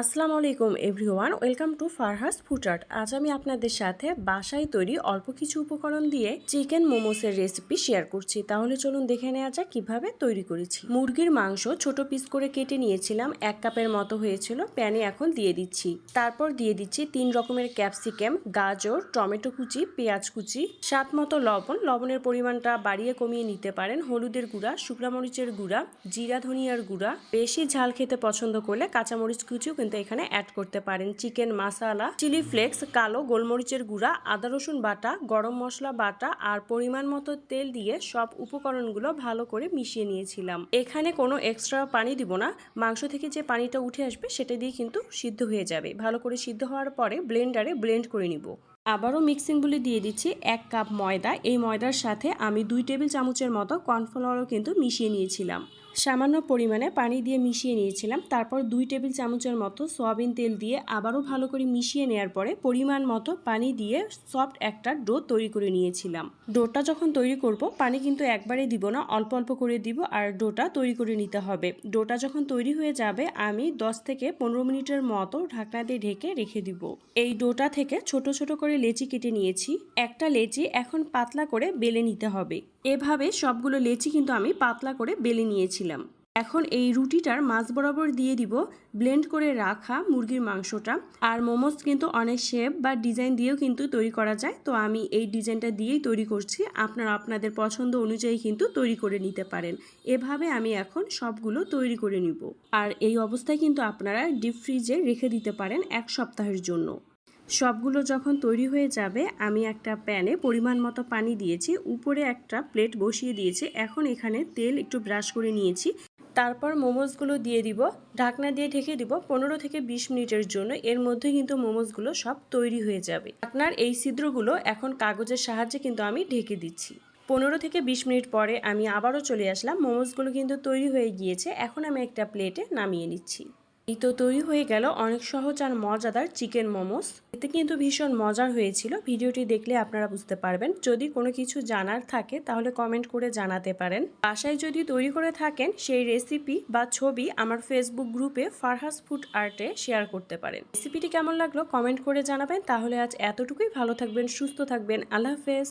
আসসালামু আলাইকুম everyone, welcome to Farhas food art. আজ আমি আপনাদের সাথে বাসায় তৈরি অল্প কিছু উপকরণ দিয়ে চিকেন মোমোসের রেসিপি শেয়ার করছি। তাহলে চলুন দেখে নেওয়া যাক কীভাবে তৈরি করেছি। মুরগির মাংস ছোট পিস করে কেটে নিয়েছিলাম, এক কাপের মতো হয়েছিল, প্যানে এখন দিয়ে দিচ্ছি। তারপর দিয়ে দিচ্ছি তিন রকমের ক্যাপসিকাম, গাজর, টমেটো কুচি, পেঁয়াজ কুচি, স্বাদ মতো লবণ। লবণের পরিমাণটা বাড়িয়ে কমিয়ে নিতে পারেন হলুদের গুঁড়া, শুকনা মরিচের গুঁড়া, জিরা ধনিয়ার গুঁড়া। বেশি ঝাল খেতে পছন্দ করলে কাঁচামরিচ কুচিও কিন্তু এখানে অ্যাড করতে পারেন চিকেন মাসালা চিলি ফ্লেক্স কালো গোলমরিচের গুঁড়া, আদা রসুন বাটা, গরম মশলা বাটা আর পরিমাণ মতো তেল দিয়ে সব উপকরণগুলো ভালো করে মিশিয়ে নিয়েছিলাম। এখানে কোনো এক্সট্রা পানি দিব না। মাংস থেকে যে পানিটা উঠে আসবে সেটা দিয়ে কিন্তু সিদ্ধ হয়ে যাবে। ভালো করে সিদ্ধ হওয়ার পরে ব্লেন্ডারে ব্লেন্ড করে নিব। আবারও মিক্সিং বলে দিয়ে দিচ্ছি এক কাপ ময়দা। এই ময়দার সাথে আমি দুই টেবিল চামচের মতো কর্নফ্লাওয়ারও কিন্তু মিশিয়ে নিয়েছিলাম। সামান্য পরিমাণে পানি দিয়ে মিশিয়ে নিয়েছিলাম। তারপর দুই টেবিল চামচের মতো সয়াবিন তেল দিয়ে আবারও ভালো করে মিশিয়ে নেওয়ার পরে পরিমাণ মতো পানি দিয়ে সফট একটা ডো তৈরি করে নিয়েছিলাম। ডোটা যখন তৈরি করব, পানি কিন্তু একবারে দিব না, অল্প অল্প করে দিব আর ডোটা তৈরি করে নিতে হবে। ডোটা যখন তৈরি হয়ে যাবে, আমি 10 থেকে পনেরো মিনিটের মতো ঢাকনা দিয়ে ঢেকে রেখে দিব। এই ডোটা থেকে ছোট ছোট করে লেচি কেটে নিয়েছি। একটা লেচি এখন পাতলা করে বেলে নিতে হবে। এভাবে সবগুলো লেচি কিন্তু আমি পাতলা করে বেলে নিয়েছিলাম। এখন এই রুটিটার মাছ বরাবর দিয়ে দিব। ব্লেন্ড করে রাখা মুরগির মাংসটা। আর মোমোস কিন্তু অনেক শেপ বা ডিজাইন দিয়েও কিন্তু তৈরি করা যায়। তো আমি এই ডিজাইনটা দিয়েই তৈরি করছি। আপনারা আপনাদের পছন্দ অনুযায়ী কিন্তু তৈরি করে নিতে পারেন। এভাবে আমি এখন সবগুলো তৈরি করে নিব। আর এই অবস্থায় কিন্তু আপনারা ডিপ ফ্রিজে রেখে দিতে পারেন এক সপ্তাহের জন্য। সবগুলো যখন তৈরি হয়ে যাবে, আমি একটা প্যানে পরিমাণ মতো পানি দিয়েছি, উপরে একটা প্লেট বসিয়ে দিয়েছি। এখন এখানে তেল একটু ব্রাশ করে নিয়েছি। তারপর মোমোসগুলো দিয়ে দিব। ঢাকনা দিয়ে ঢেকে দিব পনেরো থেকে বিশ মিনিটের জন্য। এর মধ্যে কিন্তু মোমোসগুলো সব তৈরি হয়ে যাবে। আপনার এই ছিদ্রগুলো এখন কাগজের সাহায্যে কিন্তু আমি ঢেকে দিচ্ছি। পনেরো থেকে বিশ মিনিট পরে আমি আবারও চলে আসলাম। মোমোসগুলো কিন্তু তৈরি হয়ে গিয়েছে। এখন আমি একটা প্লেটে নামিয়ে নিচ্ছি। এই তো তৈরি হয়ে গেল অনেক সহজ আর মজাদার চিকেন মোমোস। এতে কিন্তু ভীষণ মজার হয়েছিল। ভিডিওটি দেখলে আপনারা বুঝতে পারবেন। যদি কোনো কিছু জানার থাকে, তাহলে কমেন্ট করে জানাতে পারেন। বাসায় যদি তৈরি করে থাকেন, সেই রেসিপি বা ছবি আমার ফেসবুক গ্রুপে ফারহাস ফুড আর্টে শেয়ার করতে পারেন। রেসিপিটি কেমন লাগল কমেন্ট করে জানাবেন। তাহলে আজ এতটুকুই। ভালো থাকবেন, সুস্থ থাকবেন। আল্লাহ হাফেজ।